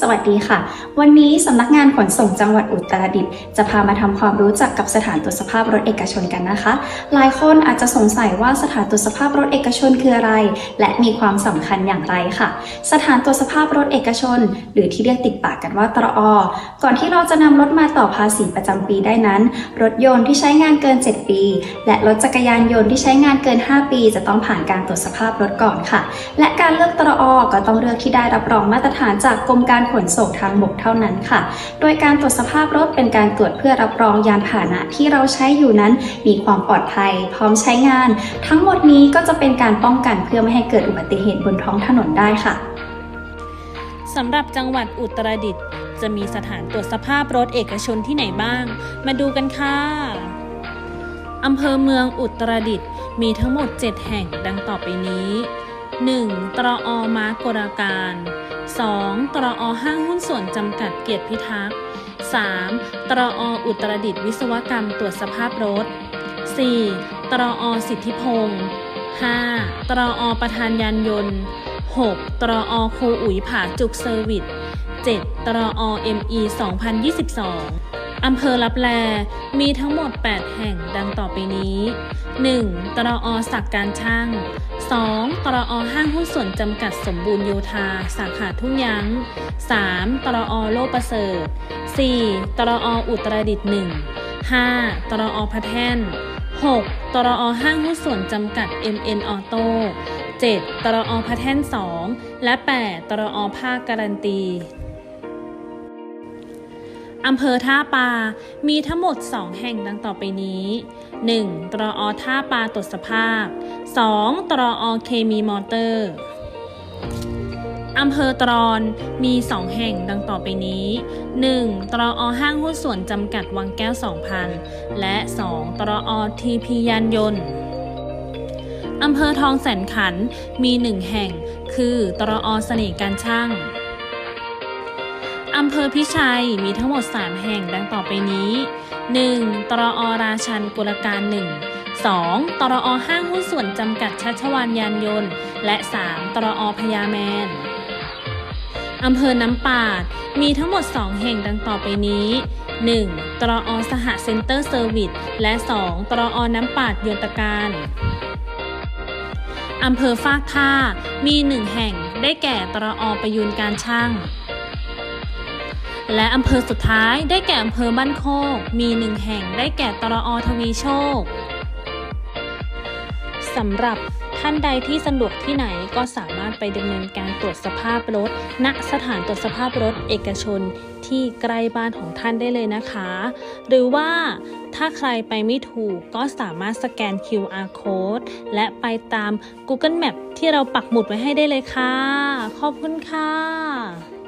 สวัสดีค่ะ วันนี้สำนักงานขนส่งจังหวัดอุตรดิตถ์จะพามาทำความรู้จักกับสถานตรวจสภาพรถเอกชนกันนะคะ หลายคนอาจจะสงสัยว่าสถานตรวจสภาพรถเอกชนคืออะไร และมีความสำคัญอย่างไรค่ะ สถานตรวจสภาพรถเอกชน หรือที่เรียกติดปากกันว่าตรอ ก่อนที่เราจะนำรถมาต่อภาษีประจำปีได้นั้น รถยนต์ที่ใช้งานเกิน 7 ปี และรถจักรยานยนต์ที่ใช้งานเกิน 5 ปี จะต้องผ่านการตรวจสภาพรถก่อนค่ะ และการเลือกตรอ ก็ต้องเลือกที่ได้รับรองมาตรฐานจากกรมการขนส่งทางบกเท่านั้นค่ะ โดยการตรวจสภาพรถเป็นการตรวจเพื่อรับรองยานพาหนะที่เราใช้อยู่นั้น มีความปลอดภัย พร้อมใช้งาน ทั้งหมดนี้ก็จะเป็นการป้องกันเพื่อไม่ให้เกิดอุบัติเหตุบนท้องถนนได้ค่ะสำหรับจังหวัดอุตรดิตถ์จะมีสถานตรวจสภาพรถเอกชนที่ไหนบ้าง มาดูกันค่ะอำเภอเมืองอุตรดิตถ์มีทั้งหมด 7 แห่งดังต่อไปนี้ 1. ตรอมาร์กกรการ 2. ตรอห้างหุ้นส่วนจำกัดเกียรติพิทักษ์ 3. ตรออุตรดิตถ์วิศวกรรมตรวจสภาพรถ 4. ตรอสิทธิพงศ์ 5. ตรอประธานยานยนต์ 6. ตรอครูอุ๋ยผาจุกเซอร์วิส 7. ตรอ ME 2022 อำเภอลับแล มีทั้งหมด 8 แห่งดังต่อไปนี้ 1. ตรอสักการช่าง 2. ตรอห้างหุ้นส่วนจำกัดสมบูรณ์โยธา สาขาทุ่งยั้ง 3. ตรอโลประเสริฐ 4. ตรออุตรดิตถ์1 5. ตรอพระแท่น 6. ตรอห้างหุ้นส่วนจำกัด MN Auto 7. ตรอพระแท่น 2 และ 8. ตรอภาคการันตี อำเภอท่าปา มีทั้งหมด 2 แห่งดังต่อไปนี้ 1. ตรอท่าปาตรวจสภาพ 2. ตรอเคมีมอเตอร์อำเภอตรอนมี 2 แห่งดังต่อไปนี้ 1. ตรอห้างหุ้นส่วนจำกัดวังแก้ว 2000 และ 2. ตรอทีพียานยนต์อำเภอทองแสนขันธ์มี1แห่ง คือตรอเสน่ห์การช่าง อำเภอพิชัยมีทั้งหมด 3 แห่งดังต่อไปนี้ 1. ตรอราชันกุลการ 1 2. ตรอห้างหุ้นส่วนจำกัดชัชวานยานยนต์ และ 3. ตรอพญาแมนอำเภอน้ำปาด มีทั้งหมด 2 แห่งดังต่อไปนี้ 1. ตรอสหเซ็นเตอร์เซอร์วิส และ 2. ตรอน้ำปาดโยนตการอำเภอฟากท่า มี 1 แห่ง ได้แก่ตรอประยูนการช่าง และอำเภอสุดท้ายได้แก่อำเภอบ้านโคก มีหนึ่งแห่งได้แก่ตรอทวีโชคสำหรับท่านใดที่สะดวกที่ไหนก็สามารถไปดำเนินการตรวจสภาพรถ ณสถานตรวจสภาพรถเอกชนที่ใกล้บ้านของท่านได้เลยนะคะ หรือว่าถ้าใครไปไม่ถูกก็สามารถสแกน QR code และไปตาม Google Map ที่เราปักหมุดไว้ให้ได้เลยค่ะ ขอบคุณค่ะ